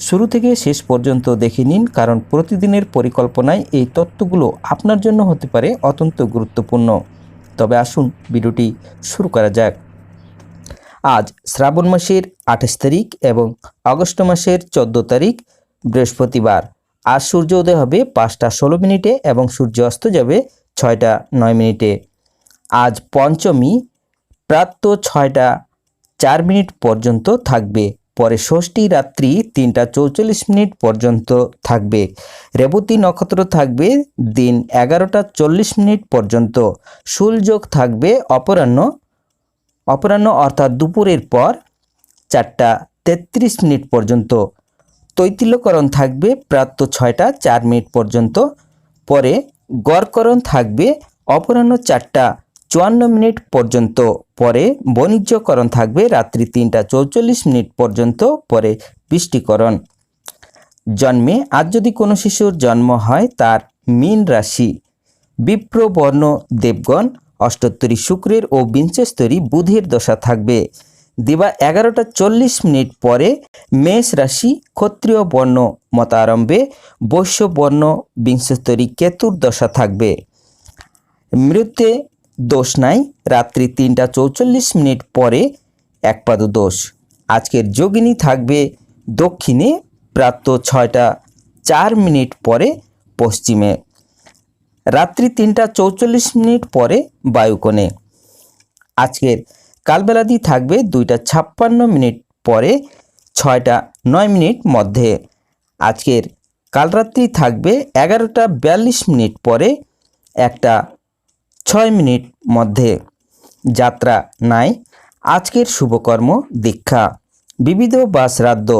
শুরু থেকে শেষ পর্যন্ত দেখে নিন, কারণ প্রতিদিনের পরিকল্পনায় এই তত্ত্বগুলো আপনার জন্য হতে পারে অত্যন্ত গুরুত্বপূর্ণ। তবে আসুন ভিডিওটি শুরু করা যাক। আজ শ্রাবণ মাসের আঠাশ তারিখ এবং আগস্ট মাসের চোদ্দ তারিখ, বৃহস্পতিবার। আজ সূর্য উদয় হবে পাঁচটা ষোলো মিনিটে এবং সূর্য অস্ত যাবে ছয়টা নয় মিনিটে। আজ পঞ্চমী প্রাপ্ত ছয়টা চার মিনিট পর্যন্ত থাকবে। পরে ষষ্ঠী রাত্রি তিনটা চৌচল্লিশ মিনিট পর্যন্ত থাকবে। রেবতী নক্ষত্র থাকবে দিন এগারোটা চল্লিশ মিনিট পর্যন্ত। সূর্যোগ থাকবে অপরাহ্ন। অপরাহ্ন অর্থাৎ দুপুরের পর চারটা তেত্রিশ মিনিট পর্যন্ত। তৈতিল্যকরণ থাকবে প্রাপ্ত ছয়টা চার মিনিট পর্যন্ত। পরে গড়করণ থাকবে অপরাহ্ন চারটা চুয়ান্ন মিনিট পর্যন্ত পরে বাণিজ্যকরণ থাকবে রাত্রি তিনটা চৌচল্লিশ মিনিট পর্যন্ত পরে বৃষ্টিকরণ। জন্মে আজ যদি কোনো শিশুর জন্ম হয়, তার মীন রাশি বিপ্রবর্ণ দেবগণ, অষ্টোত্তরী শুক্রের ও বিংশস্তরী বুধের দশা থাকবে। দিবা এগারোটা চল্লিশ মিনিট পরে মেষ রাশি ক্ষত্রিয় বর্ণ মতারম্ভে বৈশ্যবর্ণ বিংশস্তরী কেতুর দশা থাকবে। মৃত্যে দোষ নাই। রাত্রি তিনটা চৌচল্লিশ মিনিট পরে একপাদ দোষ। আজকের যোগিনী থাকবে দক্ষিণে, প্রাপ্ত ছয়টা চার মিনিট পরে পশ্চিমে। রাত্রি তিনটা চৌচল্লিশ মিনিট পরে বায়ুকোণে। আজকের কালবেলাদি থাকবে দুইটা ছাপ্পান্ন মিনিট পরে ছয়টা নয় মিনিট মধ্যে। আজকের কালরাত্রি থাকবে এগারোটা বিয়াল্লিশ মিনিট পরে একটা ছয় মিনিট মধ্যে। যাত্রা নাই, আজকের শুভকর্ম দীক্ষা। বিবিধ বা শ্রাদ্ধ,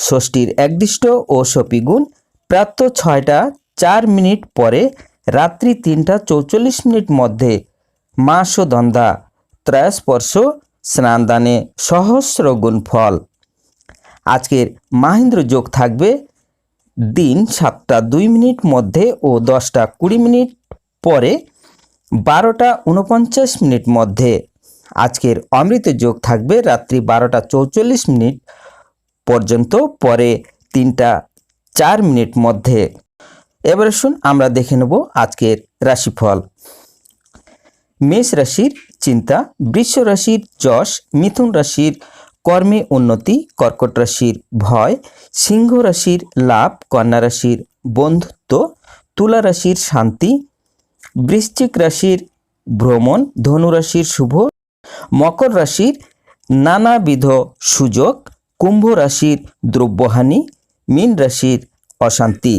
ষষ্ঠীর একদিষ্ট ও সপিগুণ প্রাপ্ত ছয়টা চার মিনিট পরে রাত্রি তিনটা চৌচল্লিশ মিনিট মধ্যে মাস ও দন্দা ত্রয়স্পর্শ, স্নানদানে সহস্র গুণ ফল। আজকের মাহেন্দ্র যোগ থাকবে দিন সাতটা দুই মিনিট মধ্যে ও দশটা কুড়ি মিনিট পরে বারোটা উনপঞ্চাশ মিনিট মধ্যে। আজকের অমৃত যোগ থাকবে রাত্রি বারোটা চৌচল্লিশ মিনিট পর্যন্ত পরে তিনটা চার মিনিট মধ্যে। এবার শুন আমরা দেখে নেব আজকের রাশিফল। মেষ রাশির চিন্তা, বৃষ রাশির যশ, মিথুন রাশির কর্মে উন্নতি, কর্কট রাশির ভয়, সিংহ রাশির লাভ, কন্যা রাশির বন্ধুত্ব, তুলা রাশির শান্তি বৃশ্চিক রাশির ভ্রমণ ধনুরাশির শুভ, মকর রাশির নানাবিধ সুযোগ, কুম্ভ রাশির দ্রব্যহানি, মীন রাশির অশান্তি।